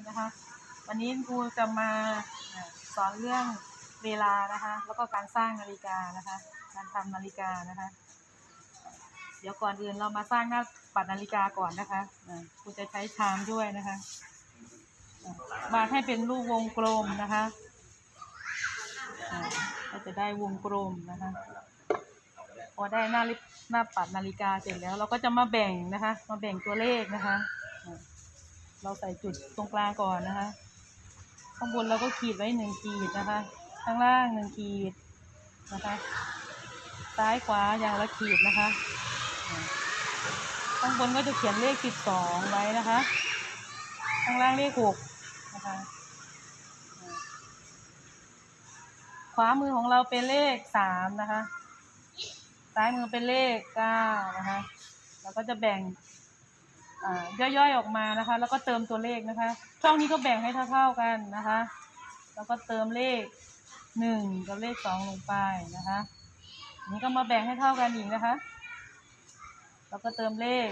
นนะคะ วันนี้ครูจะมาสอนเรื่องเวลานะคะ แล้วก็การสร้างนาฬิกานะคะ การทำนาฬิกานะคะ เดี๋ยวก่อนอื่นเรามาสร้างหน้าปัดนาฬิกาก่อนนะคะครูจะใช้ชามด้วยนะคะอ่าวาดให้เป็นรูปวงกลมนะคะก็จะได้วงกลมนะคะพอได้หน้าลิปหน้าปัดนาฬิกาเสร็จแล้ว เราก็จะมาแบ่งนะคะ มาแบ่งตัวเลขนะคะ เราใส่จุดตรงกลางก่อนนะคะ ข้างบนเราก็ขีดไว้หนึ่งขีดนะคะ ข้างล่างหนึ่งขีดนะคะ ซ้ายขวาอย่างละขีดนะคะ ข้างบนก็จะเขียนเลขสิบสองไว้นะคะ ข้างล่างเลขหกนะคะขวามือของเราเป็นเลขสามนะคะ ซ้ายมือเป็นเลขเก้านะคะ เราก็จะแบ่ง ย่อยๆออกมานะคะ แล้วก็เติมตัวเลขนะคะ ช่องนี้ก็แบ่งให้เท่าๆกันนะคะ แล้วก็เติมเลขหนึ่งกับเลขสองลงไปนะคะนนี้ก็มาแบ่งให้เท่ากันอีกนะคะ แล้วก็เติมเลข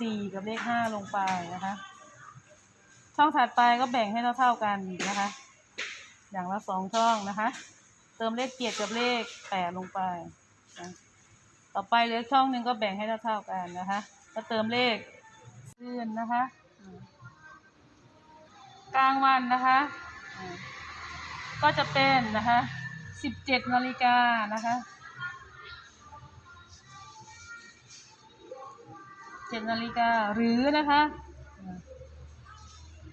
สี่กับเลขห้าลงไปนะคะ ช่องถัดไปก็แบ่งให้เท่าๆกันอีกนะคะ อย่างละสองช่องนะคะ เติมเลขเจ็ดกับเลขแปดลงไปนะต่อไปเหลือช่องหนึ่งก็แบ่งให้เท่าๆกันนะคะ ก็เติมเลข คืนนะคะ กลางวันนะคะ ก็จะเป็นนะคะสิบเจ็ดนาฬิกานะคะเจ็ดนาฬิกาหรือนะคะ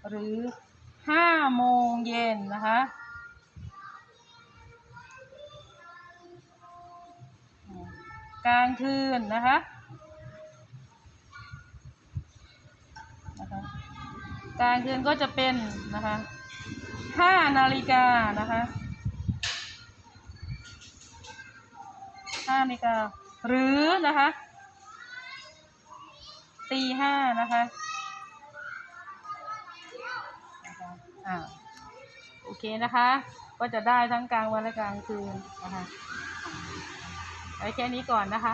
หรือห้าโมงเย็นนะคะกลางคืนนะคะ นะคะกลางคืนก็จะเป็นนะคะห้านาฬิกานะคะห้านาฬิกาหรือนะคะตีห้านะคะอ่าโอเคนะคะ ก็จะได้ทั้งกลางวันและกลางคืนนะคะไว้แค่นี้ก่อนนะคะ